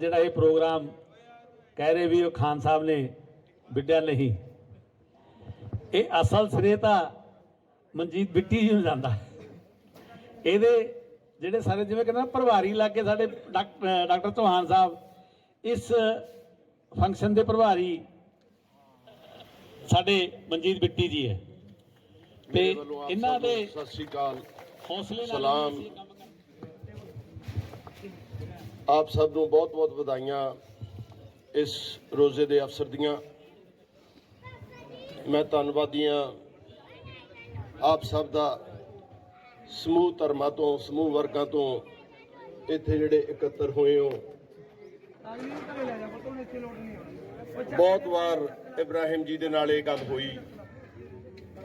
ਜਿਹੜਾ ਇਹ ਪ੍ਰੋਗਰਾਮ ਕਹਿ ਰਹੇ ਵੀ ਉਹ ਖਾਨ ਸਾਹਿਬ ਨੇ ਵਿੱਢਿਆ ਨਹੀਂ। ਇਹ ਅਸਲ ਸਿਰੇ ਤਾਂ ਮਨਜੀਤ ਬਿੱਟੀ ਜੀ ਨੂੰ ਜਾਂਦਾ। ਇਹਦੇ ਜਿਹੜੇ ਸਾਰੇ ਜਿਵੇਂ ਕਹਿੰਦਾ ਪ੍ਰਭਾਰੀ ਲੱਗੇ ਸਾਡੇ ਡਾਕਟਰ ਚੌਹਾਨ ਸਾਹਿਬ ਇਸ ਫੰਕਸ਼ਨ ਦੇ ਪ੍ਰਭਾਰੀ ਸਾਡੇ ਮਨਜੀਤ ਬਿੱਟੀ ਜੀ ਹੈ। ਤੇ ਇਹਨਾਂ ਦੇ ਸਤਿ ਸ੍ਰੀ ਅਕਾਲ ਹੌਸਲੇ ਨਾਲ ਸਲਾਮ। ਆਪ ਸਭ ਨੂੰ ਬਹੁਤ-ਬਹੁਤ ਵਧਾਈਆਂ ਇਸ ਰੋਜ਼ੇ ਦੇ ਅਵਸਰ ਦੀਆਂ। ਮੈਂ ਧੰਨਵਾਦੀ ਹਾਂ ਆਪ ਸਭ ਦਾ ਸਮੂਹ ਧਰਮਾਂ ਤੋਂ, ਸਮੂਹ ਵਰਗਾਂ ਤੋਂ ਇੱਥੇ ਜਿਹੜੇ ਇਕੱਤਰ ਹੋਏ ਹੋ। ਬਹੁਤ ਵਾਰ ਇਬਰਾਹਿਮ ਜੀ ਦੇ ਨਾਲ ਇਹ ਗੱਲ ਹੋਈ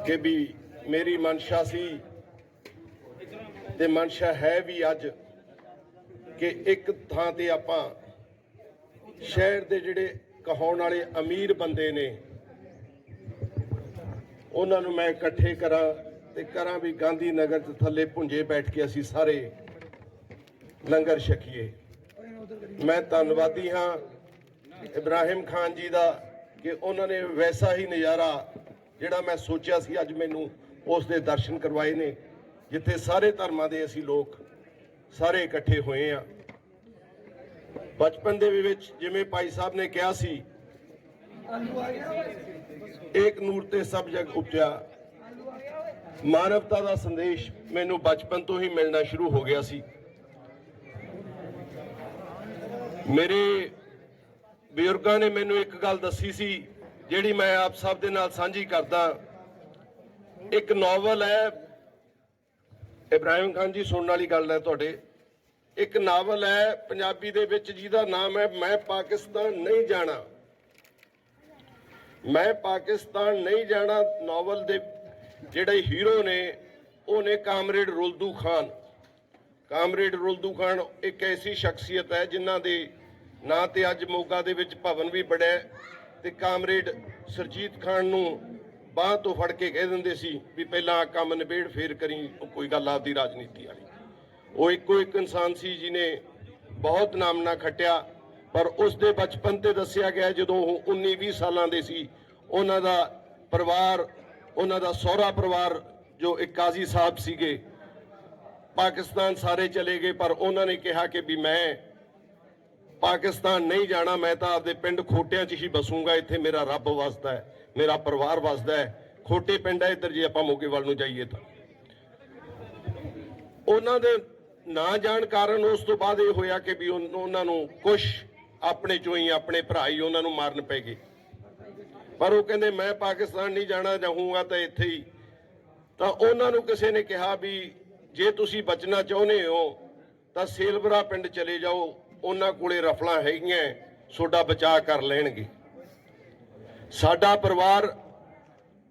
ਕਿ ਵੀ ਮੇਰੀ ਮਨਸ਼ਾ ਸੀ ਤੇ ਮਨਸ਼ਾ ਹੈ ਵੀ ਅੱਜ। ਕਿ ਇੱਕ ਥਾਂ ਤੇ ਆਪਾਂ ਸ਼ਹਿਰ ਦੇ ਜਿਹੜੇ ਕਹਾਉਣ ਵਾਲੇ ਅਮੀਰ ਬੰਦੇ ਨੇ, ਉਹਨਾਂ ਨੂੰ ਮੈਂ ਇਕੱਠੇ ਕਰਾਂ ਤੇ ਕਰਾਂ ਵੀ ਗਾਂਧੀ ਨਗਰ ਚ ਥੱਲੇ ਭੁੰਜੇ ਬੈਠ ਕੇ ਅਸੀਂ ਸਾਰੇ ਲੰਗਰ ਛਕੀਏ। ਮੈਂ ਧੰਨਵਾਦੀ ਹਾਂ ਇਬਰਾਹਿਮ ਖਾਨ ਜੀ ਦਾ ਕਿ ਉਹਨਾਂ ਨੇ ਵੈਸਾ ਹੀ ਨਜ਼ਾਰਾ ਜਿਹੜਾ ਮੈਂ ਸੋਚਿਆ ਸੀ ਅੱਜ ਮੈਨੂੰ ਉਸ ਦੇ ਦਰਸ਼ਨ ਕਰਵਾਏ ਨੇ, ਜਿੱਥੇ ਸਾਰੇ ਧਰਮਾਂ ਦੇ ਅਸੀਂ ਲੋਕ ਸਾਰੇ ਇਕੱਠੇ ਹੋਏ ਆ ਬਚਪਨ ਦੇ ਵਿੱਚ ਜਿਵੇਂ ਭਾਈ ਸਾਹਿਬ ਨੇ ਕਿਹਾ ਸੀ, ਏਕ ਨੂਰ ਤੇ ਸਭ ਜਗ ਉਪਜਿਆ। ਮਾਨਵਤਾ ਦਾ ਸੰਦੇਸ਼ ਮੈਨੂੰ ਬਚਪਨ ਤੋਂ ਹੀ ਮਿਲਣਾ ਸ਼ੁਰੂ ਹੋ ਗਿਆ ਸੀ। ਮੇਰੇ ਬਜ਼ੁਰਗਾਂ ਨੇ ਮੈਨੂੰ ਇੱਕ ਗੱਲ ਦੱਸੀ ਸੀ, ਜਿਹੜੀ ਮੈਂ ਆਪ ਸਭ ਦੇ ਨਾਲ ਸਾਂਝੀ ਕਰਦਾ। ਇੱਕ ਨਾਵਲ ਹੈ। ਇਬਰਾਹਿਮ ਖਾਨ ਜੀ, ਸੁਣਨ ਵਾਲੀ ਗੱਲ ਹੈ ਤੁਹਾਡੇ। ਇੱਕ ਨਾਵਲ ਹੈ ਪੰਜਾਬੀ ਦੇ ਵਿੱਚ ਜਿਹਦਾ ਨਾਮ ਹੈ ਮੈਂ ਪਾਕਿਸਤਾਨ ਨਹੀਂ ਜਾਣਾ। ਮੈਂ ਪਾਕਿਸਤਾਨ ਨਹੀਂ ਜਾਣਾ ਨਾਵਲ ਦੇ ਜਿਹੜੇ ਹੀਰੋ ਨੇ, ਉਹ ਨੇ ਕਾਮਰੇਡ ਰੁਲਦੂ ਖਾਨ। ਕਾਮਰੇਡ ਰੁਲਦੂ ਖਾਨ ਇੱਕ ਐਸੀ ਸ਼ਖਸੀਅਤ ਹੈ ਜਿਨ੍ਹਾਂ ਦੇ ਨਾਂ ਤੇ ਅੱਜ ਮੋਗਾ ਦੇ ਵਿੱਚ ਭਵਨ ਵੀ ਬੜਿਆ ਹੈ ਤੇ ਕਾਮਰੇਡ ਸਰਜੀਤ ਖਾਨ ਨੂੰ ਬਾਹ ਤੋਂ ਫੜ ਕੇ ਕਹਿ ਦਿੰਦੇ ਸੀ ਵੀ ਪਹਿਲਾਂ ਕੰਮ ਨਿਬੇੜ, ਫੇਰ ਕਰੀ, ਉਹ ਕੋਈ ਗੱਲ ਆਪਦੀ ਰਾਜਨੀਤੀ ਵਾਲੀ। ਉਹ ਇੱਕੋ ਇੱਕ ਇਨਸਾਨ ਸੀ ਜਿਨੇ ਬਹੁਤ ਨਾਮਨਾ ਖੱਟਿਆ, ਪਰ ਉਸ ਦੇ ਬਚਪਨ ਤੇ ਦੱਸਿਆ ਗਿਆ ਜਦੋਂ ਉਹ 19 20 ਸਾਲਾਂ ਦੇ ਸੀ, ਉਹਨਾਂ ਦਾ ਪਰਿਵਾਰ, ਉਹਨਾਂ ਦਾ ਸਹੁਰਾ ਪਰਿਵਾਰ ਜੋ ਇੱਕ ਕਾਜ਼ੀ ਸਾਹਿਬ ਸੀਗੇ, ਪਾਕਿਸਤਾਨ ਸਾਰੇ ਚਲੇ ਗਏ, ਪਰ ਉਹਨਾਂ ਨੇ ਕਿਹਾ ਕਿ ਵੀ ਮੈਂ ਪਾਕਿਸਤਾਨ ਨਹੀਂ ਜਾਣਾ, ਮੈਂ ਤਾਂ ਆਪਦੇ ਪਿੰਡ ਖੋਟਿਆਂ 'ਚ ਹੀ ਬਸੂੰਗਾ ਇੱਥੇ ਮੇਰਾ ਰੱਬ ਵਸਦਾ ਹੈ, ਮੇਰਾ ਪਰਿਵਾਰ ਵਸਦਾ ਹੈ, ਖੋਟੇ ਪਿੰਡ ਹੈ ਇੱਧਰ, ਜੇ ਆਪਾਂ ਮੋਗੇ ਵੱਲ ਨੂੰ ਜਾਈਏ ਤਾਂ। ਉਹਨਾਂ ਦੇ ਨਾ ਜਾਣ ਕਾਰਨ ਉਸ ਤੋਂ ਬਾਅਦ ਇਹ ਹੋਇਆ ਕਿ ਵੀ ਉਹਨਾਂ ਨੂੰ ਕੁਝ ਆਪਣੇ ਚੋਂ ਹੀ ਆਪਣੇ ਭਰਾ ਹੀ ਉਹਨਾਂ ਨੂੰ ਮਾਰਨ ਪੈ ਗਏ। ਪਰ ਉਹ ਕਹਿੰਦੇ, ਮੈਂ ਪਾਕਿਸਤਾਨ ਨਹੀਂ ਜਾਣਾ ਚਾਹੂੰਗਾ ਤਾਂ ਇੱਥੇ ਹੀ। ਤਾਂ ਉਹਨਾਂ ਨੂੰ ਕਿਸੇ ਨੇ ਕਿਹਾ ਵੀ, ਜੇ ਤੁਸੀਂ ਬਚਣਾ ਚਾਹੁੰਦੇ ਹੋ, ਤਾਂ ਸੇਲਵਰਾ ਪਿੰਡ ਚਲੇ ਜਾਓ। ਉਹਨਾਂ ਕੋਲੇ ਰਫਲਾਂ ਹੈਗੀਆਂ ਤੁਹਾਡਾ ਬਚਾਅ ਕਰ ਲੈਣਗੇ। ਸਾਡਾ ਪਰਿਵਾਰ,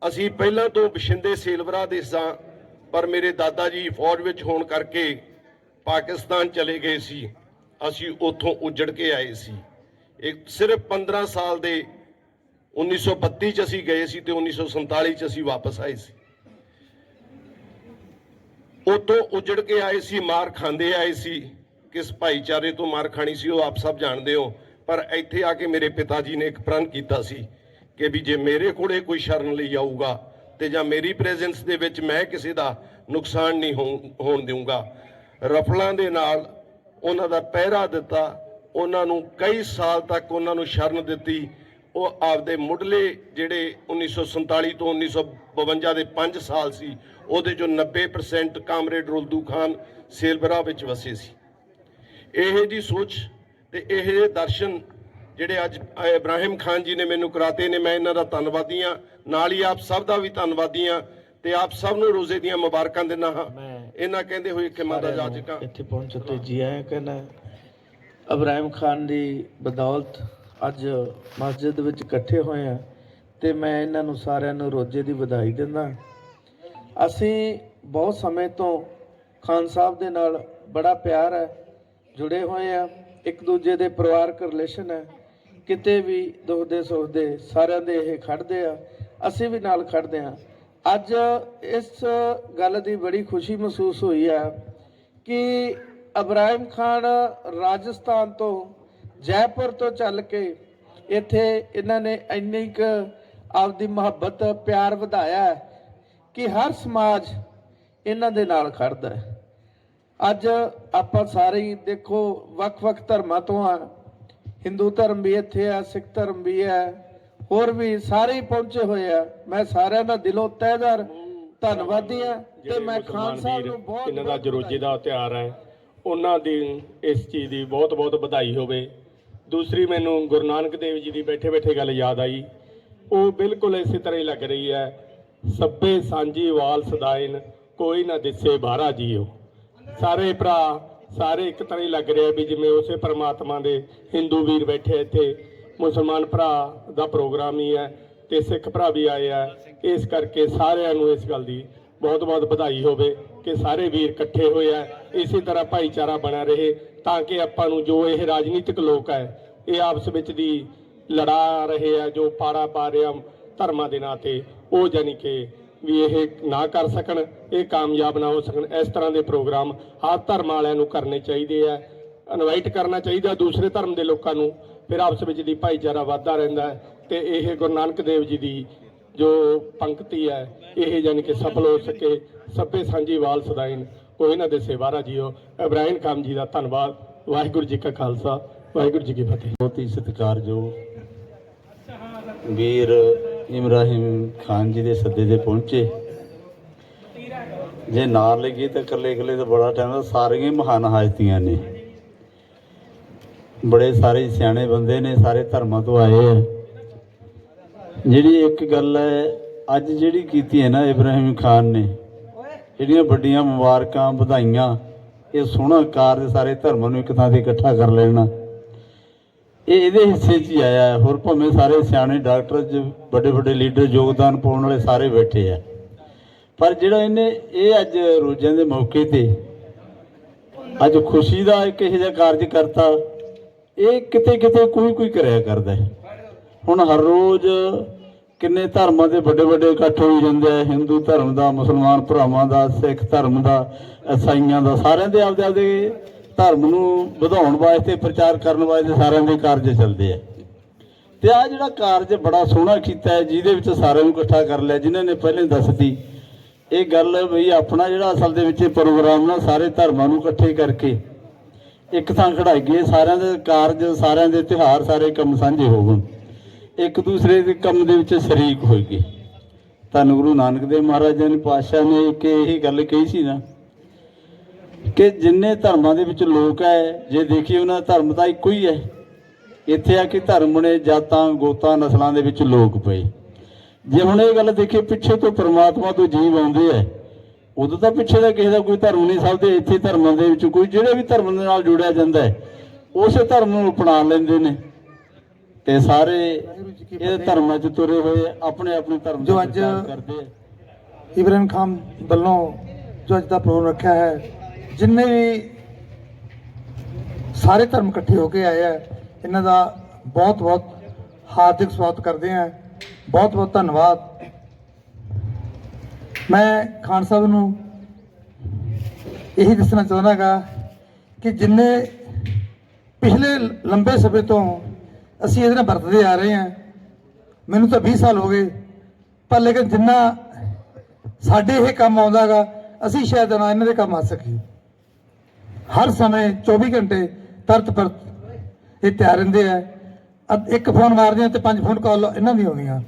ਅਸੀਂ ਪਹਿਲਾਂ ਤੋਂ ਬਸ਼ਿੰਦੇ ਸੇਲਵਰਾ ਦੇ ਸਾਂ, ਪਰ ਮੇਰੇ ਦਾਦਾ ਜੀ ਫੌਜ ਵਿੱਚ ਹੋਣ ਕਰਕੇ ਪਾਕਿਸਤਾਨ ਚਲੇ ਗਏ ਸੀ। ਅਸੀਂ ਉੱਥੋਂ ਉੱਜੜ ਕੇ ਆਏ ਸੀ। ਇੱਕ ਸਿਰਫ 15 ਸਾਲ ਦੇ 1932 ਚ ਅਸੀਂ ਗਏ ਸੀ ਤੇ 1947 ਚ ਅਸੀਂ ਵਾਪਸ ਆਏ ਸੀ। ਉਤੋਂ ਉੱਜੜ ਕੇ ਆਏ ਸੀ, ਮਾਰ ਖਾਂਦੇ ਆਏ ਸੀ। ਕਿਸ ਭਾਈਚਾਰੇ ਤੋਂ ਮਾਰ ਖਾਣੀ ਸੀ ਉਹ ਆਪ ਸਭ ਜਾਣਦੇ ਹੋ। ਪਰ ਇੱਥੇ ਆ ਕੇ ਮੇਰੇ ਪਿਤਾ ਜੀ ਨੇ ਇੱਕ ਪ੍ਰਣ ਕੀਤਾ ਸੀ ਕਿ ਵੀ ਜੇ ਮੇਰੇ ਕੋਲੇ ਕੋਈ ਸ਼ਰਨ ਲਈ ਆਊਗਾ ਤੇ ਜਾਂ ਮੇਰੀ ਪ੍ਰੈਜ਼ੈਂਸ ਦੇ ਵਿੱਚ ਮੈਂ ਕਿਸੇ ਦਾ ਨੁਕਸਾਨ ਨਹੀਂ ਹੋਣ- ਹੋਣ ਦੇਵਾਂਗਾ ਰਫਲਾਂ ਦੇ ਨਾਲ ਉਹਨਾਂ ਦਾ ਪਹਿਰਾ ਦਿੱਤਾ, ਉਹਨਾਂ ਨੂੰ ਕਈ ਸਾਲ ਤੱਕ ਉਹਨਾਂ ਨੂੰ ਸ਼ਰਨ ਦਿੱਤੀ। ਉਹ ਆਪਦੇ ਮੁੱਢਲੇ ਜਿਹੜੇ 1947 ਤੋਂ 1952 ਦੇ 5 ਸਾਲ ਸੀ, ਉਹਦੇ ਚੋਂ 90% ਕਾਮਰੇਡ ਰੁਲਦੂ ਖਾਨ ਸੇਲਬਰਾ ਵਿੱਚ ਵਸੇ ਸੀ। ਇਹ ਜੀ ਸੋਚ ਤੇ ਇਹ ਦਰਸ਼ਨ ਜਿਹੜੇ ਅੱਜ ਇਬਰਾਹਿਮ ਖਾਨ ਜੀ ਨੇ ਮੈਨੂੰ ਕਰਾਤੇ ਨੇ, ਮੈਂ ਇਹਨਾਂ ਦਾ ਧੰਨਵਾਦੀ ਹਾਂ। ਨਾਲ ਹੀ ਆਪ ਸਭ ਦਾ ਵੀ ਧੰਨਵਾਦੀ ਹਾਂ ਤੇ ਆਪ ਸਭ ਨੂੰ ਰੋਜ਼ੇ ਦੀਆਂ ਮੁਬਾਰਕਾਂ ਦਿੰਦਾ ਹਾਂ। ਇਹਨਾਂ ਕਹਿੰਦੇ ਹੋਏ ਖਿਮਾ ਦਾ ਨੂੰ ਜਾਜਕਾਂ ਇੱਥੇ ਪਹੁੰਚੇ ਤੇ ਜੀ ਆਇਆਂ ਕਹਿੰਦਾ ਇਬਰਾਹਿਮ ਖਾਨ ਦੀ ਬਦੌਲਤ ਅੱਜ ਮਸਜਿਦ ਵਿੱਚ ਇਕੱਠੇ ਹੋਏ ਆ ਤੇ ਮੈਂ ਇਹਨਾਂ ਨੂੰ ਸਾਰਿਆਂ ਨੂੰ ਰੋਜ਼ੇ ਦੀ ਵਧਾਈ ਦਿੰਦਾ ਅਸੀਂ ਬਹੁਤ ਸਮੇਂ ਤੋਂ ਖਾਨ ਸਾਹਿਬ ਦੇ ਨਾਲ ਬੜਾ ਪਿਆਰ ਹੈ ਜੁੜੇ ਹੋਏ ਆ ਇੱਕ ਦੂਜੇ ਦੇ ਪਰਿਵਾਰਕ ਰਿਲੇਸ਼ਨ ਹੈ। ਕਿਤੇ ਵੀ ਦੁੱਖ ਦੇ ਸੁੱਖ ਦੇ ਸਾਰਿਆਂ ਦੇ ਇਹ ਖੜਦੇ ਆ। ਅਸੀਂ ਵੀ ਨਾਲ ਖੜਦੇ ਆ ਅੱਜ ਇਸ ਗੱਲ ਦੀ ਬੜੀ ਖੁਸ਼ੀ ਮਹਿਸੂਸ ਹੋਈ ਹੈ ਕਿ ਅਬਰਾਹਿਮ ਖਾਨ ਰਾਜਸਥਾਨ ਤੋਂ ਜੈਪੁਰ ਤੋਂ ਚੱਲ ਕੇ ਇੱਥੇ ਇਹਨਾਂ ਨੇ ਇੰਨੀ ਕੁ ਆਪਦੀ ਮੁਹੱਬਤ, ਪਿਆਰ ਵਧਾਇਆ ਕਿ ਹਰ ਸਮਾਜ ਇਹਨਾਂ ਦੇ ਨਾਲ ਖੜਦਾ ਹੈ। ਅੱਜ ਆਪਾਂ ਸਾਰੇ ਹੀ ਦੇਖੋ ਵੱਖ-ਵੱਖ ਧਰਮਾਂ ਤੋਂ ਆ ਹਿੰਦੂ ਧਰਮ ਵੀ ਇੱਥੇ ਆ ਸਿੱਖ ਧਰਮ ਵੀ ਹੈ। ਹੋਰ ਵੀ ਸਾਰੇ ਹੀ ਪਹੁੰਚੇ ਹੋਏ ਆ। ਮੈਂ ਸਾਰਿਆਂ ਦਾ ਦਿਲੋਂ ਤਹਿਦਾਰ ਧੰਨਵਾਦੀ ਆ ਤੇ ਮੈਂ ਖਾਨ ਸਾਹਿਬ ਨੂੰ ਬਹੁਤ ਇਹਨਾਂ ਦਾ ਜਰੋਜੇ ਦਾ ਤਿਉਹਾਰ ਹੈ ਉਹਨਾਂ ਦੀ ਇਸ ਚੀਜ਼ ਦੀ ਬਹੁਤ ਬਹੁਤ ਵਧਾਈ ਹੋਵੇ। ਦੂਸਰੀ ਮੈਨੂੰ ਗੁਰੂ ਨਾਨਕ ਦੇਵ ਜੀ ਦੀ ਬੈਠੇ ਬੈਠੇ ਗੱਲ ਯਾਦ ਆਈ। ਉਹ ਬਿਲਕੁਲ ਇਸੇ ਤਰ੍ਹਾਂ ਹੀ ਲੱਗ ਰਹੀ ਹੈ ਸੱਬੇ ਸਾਂਝੀ ਵਾਲ ਸਦਾਇਨ ਕੋਈ ਨਾ ਦਿਸੇ ਬਾਹਰਾ ਜੀਓ। ਸਾਰੇ ਭਰਾ ਸਾਰੇ ਇੱਕ ਤਰ੍ਹਾਂ ਹੀ ਲੱਗ ਰਿਹਾ ਵੀ ਜਿਵੇਂ ਉਸੇ ਪਰਮਾਤਮਾ ਦੇ ਹਿੰਦੂ ਵੀਰ ਬੈਠੇ ਇੱਥੇ ਮੁਸਲਮਾਨ ਭਰਾ ਦਾ ਪ੍ਰੋਗਰਾਮ ਹੀ ਹੈ ਤੇ ਸਿੱਖ ਭਰਾ ਵੀ ਆਏ ਆ। ਇਸ ਕਰਕੇ ਸਾਰਿਆਂ ਨੂੰ ਇਸ ਗੱਲ ਦੀ ਬਹੁਤ ਬਹੁਤ ਵਧਾਈ ਹੋਵੇ ਕਿ ਸਾਰੇ ਵੀਰ ਇਕੱਠੇ ਹੋਏ ਆ। ਇਸੇ ਤਰ੍ਹਾਂ ਭਾਈਚਾਰਾ ਬਣਿਆ ਰਹੇ ਤਾਂ ਕਿ ਆਪਾਂ ਨੂੰ ਜੋ ਇਹ ਰਾਜਨੀਤਿਕ ਲੋਕ ਹੈ, ਇਹ ਆਪਸ ਵਿੱਚ ਦੀ ਲੜਾ ਰਹੇ ਆ, ਜੋ ਪਾੜਾ ਪਾ ਰਿਹਾ ਧਰਮਾਂ ਦੇ ਨਾਂ ਤੇ, ਉਹ ਜਾਨੀ ਕਿ ਵੀ ਇਹ ਨਾ ਕਰ ਸਕਣ, ਇਹ ਕਾਮਯਾਬ ਨਾ ਹੋ ਸਕਣ। ਇਸ ਤਰ੍ਹਾਂ ਦੇ ਪ੍ਰੋਗਰਾਮ ਹਰ ਧਰਮ ਵਾਲਿਆਂ ਨੂੰ ਕਰਨੇ ਚਾਹੀਦੇ ਆ। ਇਨਵਾਈਟ ਕਰਨਾ ਚਾਹੀਦਾ ਦੂਸਰੇ ਧਰਮ ਦੇ ਲੋਕਾਂ ਨੂੰ ਫਿਰ ਆਪਸ ਵਿੱਚ ਦੀ ਭਾਈਚਾਰਾ ਵੱਧਦਾ ਰਹਿੰਦਾ ਹੈ ਤੇ ਇਹ ਗੁਰੂ ਨਾਨਕ ਦੇਵ ਜੀ ਦੀ ਜੋ ਪੰਕਤੀ ਹੈ, ਇਹ ਜਾਨੀ ਕਿ ਸਫਲ ਹੋ ਸਕੇ ਸਭੇ ਸਾਂਝੀ ਵਾਲ ਸਦਾਇਨ ਉਹ ਇਹਨਾਂ ਦੇ ਸੇਵਾਰਾ ਜੀਓ। ਇਬਰਾਹਿਮ ਕਾਮ ਜੀ ਦਾ ਧੰਨਵਾਦ। ਵਾਹਿਗੁਰੂ ਜੀ ਕਾ ਖਾਲਸਾ, ਵਾਹਿਗੁਰੂ ਜੀ ਕੀ ਫਤਿਹ। ਬਹੁਤ ਹੀ ਸਤਿਕਾਰਯੋਗ ਵੀਰ ਇਮਰਾਹਿਮ ਖਾਨ ਜੀ ਦੇ ਸੱਦੇ ਤੇ ਪਹੁੰਚੇ। ਜੇ ਨਾਲ ਲੱਗੀ ਤਾਂ ਇਕੱਲੇ ਇਕੱਲੇ ਤਾਂ ਬੜਾ ਟਾਈਮ ਸਾਰੀਆਂ ਮਹਾਨ ਹਾਜ਼ਤੀਆਂ ਨੇ। ਬੜੇ ਸਾਰੇ ਸਿਆਣੇ ਬੰਦੇ ਨੇ ਸਾਰੇ ਧਰਮਾਂ ਤੋਂ ਆਏ ਆ। ਜਿਹੜੀ ਇੱਕ ਗੱਲ ਹੈ, ਅੱਜ ਜਿਹੜੀ ਕੀਤੀ ਹੈ ਨਾ ਇਬਰਾਹਿਮ ਖਾਨ ਨੇ ਜਿਹੜੀਆਂ ਵੱਡੀਆਂ ਮੁਬਾਰਕਾਂ, ਵਧਾਈਆਂ, ਇਹ ਸੋਹਣਾ ਕਾਰਜ ਸਾਰੇ ਧਰਮਾਂ ਨੂੰ ਇੱਕ ਥਾਂ ਤੇ ਇਕੱਠਾ ਕਰ ਲੈਣਾ। ਇਹ ਇਹਦੇ ਹਿੱਸੇ 'ਚ ਹੀ ਆਇਆ ਹੋਰ ਭਾਵੇਂ ਸਾਰੇ ਸਿਆਣੇ ਡਾਕਟਰ ਜ ਵੱਡੇ ਵੱਡੇ ਲੀਡਰ ਯੋਗਦਾਨ ਪਾਉਣ ਵਾਲੇ ਸਾਰੇ ਬੈਠੇ ਆ। ਪਰ ਜਿਹੜਾ ਇਹਨੇ, ਇਹ ਅੱਜ ਰੋਜ਼ਾਂ ਦੇ ਮੌਕੇ ਤੇ ਅੱਜ ਖੁਸ਼ੀ ਦਾ ਇੱਕ ਇਹੋ ਜਿਹਾ ਕਾਰਜ ਕਰਤਾ ਇਹ ਕਿਤੇ ਕਿਤੇ ਕੋਈ ਕੋਈ ਕਰਿਆ ਕਰਦਾ ਹੈ। ਹੁਣ ਹਰ ਰੋਜ਼ ਕਿੰਨੇ ਧਰਮਾਂ ਦੇ ਵੱਡੇ ਵੱਡੇ ਇਕੱਠ ਹੋਈ ਜਾਂਦੇ ਆ। ਹਿੰਦੂ ਧਰਮ ਦਾ, ਮੁਸਲਮਾਨ ਭਰਾਵਾਂ ਦਾ, ਸਿੱਖ ਧਰਮ ਦਾ ਈਸਾਈਆਂ ਦਾ, ਸਾਰਿਆਂ ਦੇ ਆਪਦੇ ਆਪਦੇ ਧਰਮ ਨੂੰ ਵਧਾਉਣ ਵਾਸਤੇ, ਪ੍ਰਚਾਰ ਕਰਨ ਵਾਸਤੇ ਸਾਰਿਆਂ ਦੇ ਕਾਰਜ ਚੱਲਦੇ ਆ। ਤੇ ਆ ਜਿਹੜਾ ਕਾਰਜ ਬੜਾ ਸੋਹਣਾ ਕੀਤਾ ਹੈ, ਜਿਹਦੇ ਵਿੱਚ ਸਾਰਿਆਂ ਨੂੰ ਇਕੱਠਾ ਕਰ ਲਿਆ, ਜਿਨ੍ਹਾਂ ਨੇ ਪਹਿਲੇ ਦੱਸਦੀ ਇਹ ਗੱਲ ਵੀ ਆਪਣਾ ਜਿਹੜਾ ਅਸਲ ਦੇ ਵਿੱਚ ਪ੍ਰੋਗਰਾਮ ਨਾ ਸਾਰੇ ਧਰਮਾਂ ਨੂੰ ਇਕੱਠੇ ਕਰਕੇ ਇੱਕ ਥਾਂ ਖੜਾਈਏ ਸਾਰਿਆਂ ਦੇ ਕਾਰਜ, ਸਾਰਿਆਂ ਦੇ ਤਿਉਹਾਰ, ਸਾਰੇ ਕੰਮ ਸਾਂਝੇ ਹੋਵਣ ਇੱਕ ਦੂਸਰੇ ਦੇ ਕੰਮ ਦੇ ਵਿੱਚ ਸ਼ਰੀਕ ਹੋਈਏ ਧੰਨ ਗੁਰੂ ਨਾਨਕ ਦੇਵ ਮਹਾਰਾਜ ਜੀ ਨੇ ਪਾਤਸ਼ਾਹ ਨੇ ਇੱਕ ਇਹੀ ਗੱਲ ਕਹੀ ਸੀ ਨਾ ਕਿ ਜਿੰਨੇ ਧਰਮਾਂ ਦੇ ਵਿੱਚ ਲੋਕ ਹੈ ਜੇ ਦੇਖੀਏ ਉਹਨਾਂ ਦਾ ਧਰਮ ਤਾਂ ਇੱਕੋ ਹੀ ਹੈ ਇੱਥੇ ਆ ਕਿ ਧਰਮ ਨੇ ਜਾਤਾਂ, ਗੋਤਾਂ, ਨਸਲਾਂ ਦੇ ਵਿੱਚ ਲੋਕ ਪਏ। ਜੇ ਹੁਣ ਇਹ ਗੱਲ ਦੇਖੀਏ, ਪਿੱਛੇ ਤੋਂ ਪ੍ਰਮਾਤਮਾ ਤੋਂ ਜੀਵ ਆਉਂਦੇ ਹੈ ਉਦੋਂ ਤਾਂ ਪਿੱਛੇ ਦਾ ਕਿਸੇ ਦਾ ਕੋਈ ਧਰਮ ਨਹੀਂ ਸਭ ਦੇ ਇੱਥੇ ਧਰਮਾਂ ਦੇ ਵਿੱਚ ਕੋਈ ਜਿਹੜੇ ਵੀ ਧਰਮ ਦੇ ਨਾਲ ਜੁੜਿਆ ਜਾਂਦਾ ਹੈ ਉਸੇ ਧਰਮ ਨੂੰ ਅਪਣਾ ਲੈਂਦੇ ਨੇ। ਤੇ ਸਾਰੇ ਇਹ ਧਰਮਾਂ 'ਚ ਤੁਰੇ ਹੋਏ ਆਪਣੇ ਆਪਣੇ ਧਰਮ ਜੋ ਅੱਜ- ਕਰਦੇ ਇਬਰਾਹਿਮ ਖਾਨ ਵੱਲੋਂ ਜੋ ਅੱਜ ਦਾ ਪ੍ਰੋਗਰਾਮ ਰੱਖਿਆ ਹੈ ਜਿੰਨੇ ਵੀ ਸਾਰੇ ਧਰਮ ਇਕੱਠੇ ਹੋ ਕੇ ਆਏ ਆ ਇਹਨਾਂ ਦਾ ਬਹੁਤ ਬਹੁਤ ਹਾਰਦਿਕ ਸਵਾਗਤ ਕਰਦੇ ਆ। ਬਹੁਤ ਬਹੁਤ ਧੰਨਵਾਦ। ਮੈਂ ਖਾਨ ਸਾਹਿਬ ਨੂੰ ਇਹੀ ਦੱਸਣਾ ਚਾਹੁੰਦਾਗਾ ਕਿ ਜਿੰਨੇ ਪਿਛਲੇ ਲੰਬੇ ਸਮੇਂ ਤੋਂ ਅਸੀਂ ਇਹਦੇ ਨਾਲ ਵਰਤਦੇ ਆ ਰਹੇ ਹਾਂ, ਮੈਨੂੰ ਤਾਂ 20 ਸਾਲ ਹੋ ਗਏ, ਪਰ ਲੇਕਿਨ ਜਿੰਨਾ ਸਾਡੇ ਇਹ ਕੰਮ ਆਉਂਦਾਗਾ, ਅਸੀਂ ਸ਼ਾਇਦ ਨਾ ਇਹਨਾਂ ਦੇ ਕੰਮ ਆ ਸਕੀਏ। ਹਰ ਸਮੇਂ 24 ਘੰਟੇ ਤਰਤ ਪਰਤ ਇਹ ਤਿਆਰ ਰਹਿੰਦੇ ਆ। ਅ- ਇੱਕ ਫੋਨ ਮਾਰਦੇ ਆ ਤੇ ਪੰਜ ਫੋਨ ਕਾਲ ਇਹਨਾਂ ਦੀ ਆਉਂਦੀਆਂ।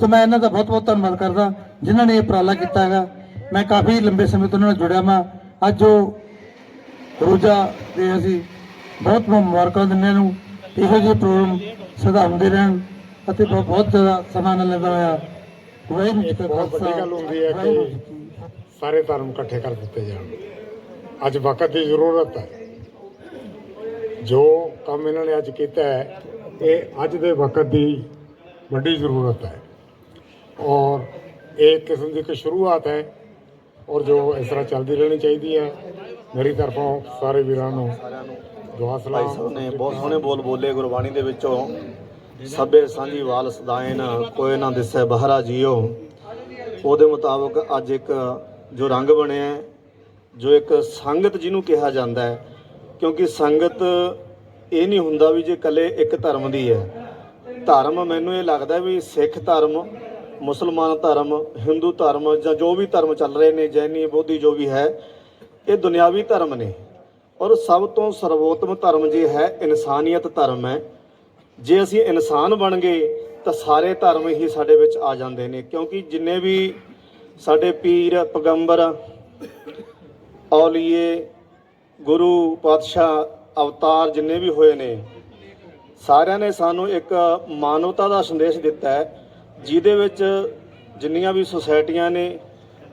ਸੋ ਮੈਂ ਇਹਨਾਂ ਦਾ ਬਹੁਤ ਬਹੁਤ ਧੰਨਵਾਦ ਕਰਦਾ ਜਿਨ੍ਹਾਂ ਨੇ ਇਹ ਉਪਰਾਲਾ ਕੀਤਾ ਹੈਗਾ। ਮੈਂ ਕਾਫੀ ਲੰਬੇ ਸਮੇਂ ਤੋਂ ਉਹਨਾਂ ਨਾਲ ਜੁੜਿਆ ਮੈਂ ਅੱਜ ਉਹ ਰੋਜ਼ਾ ਦੇ ਅਸੀਂ ਬਹੁਤ ਮੁਬਾਰਕਾਂ ਦਿੰਦੇ ਨੂੰ ਇਹੋ ਜਿਹੇ ਪ੍ਰੋਗਰਾਮ ਸਦਾ ਹੁੰਦੇ ਰਹਿਣ ਅਤੇ ਬਹੁਤ ਬਹੁਤ ਜ਼ਿਆਦਾ ਸਮਾਂ ਨਾਲ ਲੈਂਦਾ ਹੋਇਆ। ਵਾਹਿਗੁਰੂ ਜੀ ਕਾ ਬਹੁਤ ਵੱਡੀ ਖਾਲਸਾ। ਗੱਲ ਹੁੰਦੀ ਹੈ ਜੀ ਕੀ ਸਾਰੇ ਧਰਮ ਇਕੱਠੇ ਕਰ ਦਿੱਤੇ ਜਾਣ। ਅੱਜ ਵਕਤ ਦੀ ਜ਼ਰੂਰਤ ਹੈ। ਜੋ ਕੰਮ ਇਹਨਾਂ ਨੇ ਅੱਜ ਕੀਤਾ ਹੈ ਇਹ ਅੱਜ ਦੇ ਵਕਤ ਦੀ ਵੱਡੀ ਜ਼ਰੂਰਤ ਹੈ। ਔਰ ਇਹ ਕਿਸਮ ਦੀ ਇੱਕ ਸ਼ੁਰੂਆਤ ਹੈ ਔਰ ਜੋ ਇਸ ਤਰ੍ਹਾਂ ਚੱਲਦੀ ਰਹਿਣੀ ਚਾਹੀਦੀ ਹੈ। ਮੇਰੀ ਤਰਫੋਂ ਸਾਰੇ ਵੀਰਾਂ ਨੂੰ ਦੁਆ ਭਾਈ ਸਲਾਮ ਨੇ ਬਹੁਤ ਸੋਹਣੇ ਬੋਲ ਬੋਲੇ ਗੁਰਬਾਣੀ ਦੇ ਵਿੱਚੋਂ। ਸਭੇ ਸਾਂਝੀ ਵਾਲ ਸਦਾਇਨ, ਕੋਈ ਨਾ ਦਿਸੇ ਬਹਰਾ ਜੀਓ। ਉਹਦੇ ਮੁਤਾਬਕ ਅੱਜ ਇੱਕ ਜੋ ਰੰਗ ਬਣਿਆ ਜੋ ਇੱਕ ਸੰਗਤ ਜਿਹਨੂੰ ਕਿਹਾ ਜਾਂਦਾ ਹੈ, ਕਿਉਂਕਿ ਸੰਗਤ ਇਹ ਨਹੀਂ ਹੁੰਦਾ ਵੀ ਜੇ ਇਕੱਲੇ ਇੱਕ ਧਰਮ ਦੀ ਹੈ। ਧਰਮ ਮੈਨੂੰ ਇਹ ਲੱਗਦਾ ਵੀ ਸਿੱਖ ਧਰਮ ਮੁਸਲਮਾਨ ਧਰਮ, ਹਿੰਦੂ ਧਰਮ ਜਾਂ ਜੋ ਵੀ ਧਰਮ ਚੱਲ ਰਹੇ ਨੇ, ਜੈਨੀ, ਬੋਧੀ, ਜੋ ਵੀ ਹੈ, ਇਹ ਦੁਨਿਆਵੀ ਧਰਮ ਨੇ। ਔਰ ਸਭ ਤੋਂ ਸਰਵੋਤਮ ਧਰਮ ਜੇ ਹੈ, ਇਨਸਾਨੀਅਤ ਧਰਮ ਹੈ। ਜੇ ਅਸੀਂ ਇਨਸਾਨ ਬਣ ਗਏ, ਤਾਂ ਸਾਰੇ ਧਰਮ ਹੀ ਸਾਡੇ ਵਿੱਚ ਆ ਜਾਂਦੇ ਨੇ, ਕਿਉਂਕਿ ਜਿੰਨੇ ਵੀ ਸਾਡੇ ਪੀਰ, ਪੈਗੰਬਰ, ਔਲੀਏ, ਗੁਰੂ, ਪਾਤਸ਼ਾਹ, ਅਵਤਾਰ ਜਿੰਨੇ ਵੀ ਹੋਏ ਨੇ, ਸਾਰਿਆਂ ਨੇ ਸਾਨੂੰ ਇੱਕ ਮਾਨਵਤਾ ਦਾ ਸੰਦੇਸ਼ ਦਿੱਤਾ ਹੈ ਜਿਹਦੇ ਵਿੱਚ ਜਿੰਨੀਆਂ ਵੀ ਸੁਸਾਇਟੀਆਂ ਨੇ,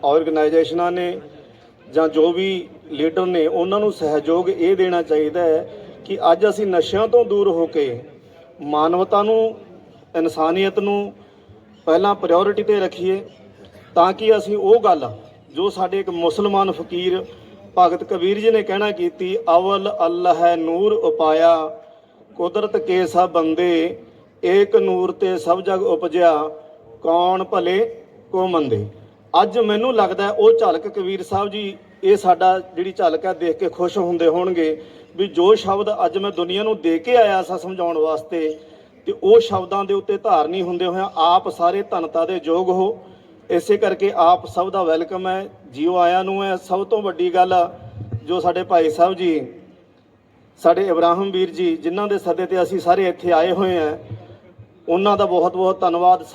ਆਰਗੇਨਾਈਜੇਸ਼ਨਾਂ ਨੇ ਜਾਂ ਜੋ ਵੀ ਲੀਡਰ ਨੇ, ਉਹਨਾਂ ਨੂੰ ਸਹਿਯੋਗ ਇਹ ਦੇਣਾ ਚਾਹੀਦਾ ਹੈ ਕਿ ਅੱਜ ਅਸੀਂ ਨਸ਼ਿਆਂ ਤੋਂ ਦੂਰ ਹੋ ਕੇ ਮਾਨਵਤਾ ਨੂੰ, ਇਨਸਾਨੀਅਤ ਨੂੰ ਪਹਿਲਾਂ ਪ੍ਰਾਇੋਰਟੀ ਤੇ ਰੱਖੀਏ, ਤਾਂ ਕਿ ਅਸੀਂ ਉਹ ਗੱਲ ਜੋ ਸਾਡੇ ਇੱਕ ਮੁਸਲਮਾਨ ਫਕੀਰ ਭਗਤ ਕਬੀਰ ਜੀ ਨੇ ਕਹਿਣਾ ਕੀਤੀ, ਅਵਲ ਅੱਲਾਹ ਨੂਰ ਉਪਾਇਆ, ਕੁਦਰਤ ਕੇ ਸਭ ਬੰਦੇ ਏਕ ਨੂਰ ਤੇ ਸਭ ਜਗ ਉਪਜਿਆ, ਕੌਣ ਭਲੇ ਕੋ ਮੰਦੇ? ਅੱਜ ਮੈਨੂੰ ਲੱਗਦਾ ਉਹ ਝਲਕ ਕਬੀਰ ਸਾਹਿਬ ਜੀ, ਇਹ ਸਾਡਾ ਜਿਹੜੀ ਝਲਕ ਹੈ, ਦੇਖ ਕੇ ਖੁਸ਼ ਹੁੰਦੇ ਹੋਣਗੇ ਵੀ ਜੋ ਸ਼ਬਦ ਅੱਜ ਮੈਂ ਦੁਨੀਆ ਨੂੰ ਦੇ ਕੇ ਆਇਆ ਸਾਂ ਸਮਝਾਉਣ ਵਾਸਤੇ, ਤੇ ਉਹ ਸ਼ਬਦਾਂ ਦੇ ਉੱਤੇ ਧਾਰਨੀ ਹੁੰਦੇ ਹੋਇਆ ਆਪ ਸਾਰੇ ਧਨਤਾ ਦੇ ਯੋਗ ਹੋ। ਇਸੇ ਕਰਕੇ ਆਪ ਸਭ ਦਾ ਵੈਲਕਮ ਹੈ ਜੀਓ ਆਇਆਂ ਨੂੰ ਹੈ। ਸਭ ਤੋਂ ਵੱਡੀ ਗੱਲ ਜੋ ਸਾਡੇ ਭਾਈ ਸਾਹਿਬ ਜੀ, ਸਾਡੇ ਇਬਰਾਹਿਮ ਵੀਰ ਜੀ, ਜਿਨ੍ਹਾਂ ਦੇ ਸੱਦੇ ਤੇ ਅਸੀਂ ਸਾਰੇ ਇੱਥੇ ਆਏ ਹੋਏ ਹਾਂ ਉਹਨਾਂ ਦਾ ਬਹੁਤ ਬਹੁਤ ਧੰਨਵਾਦ।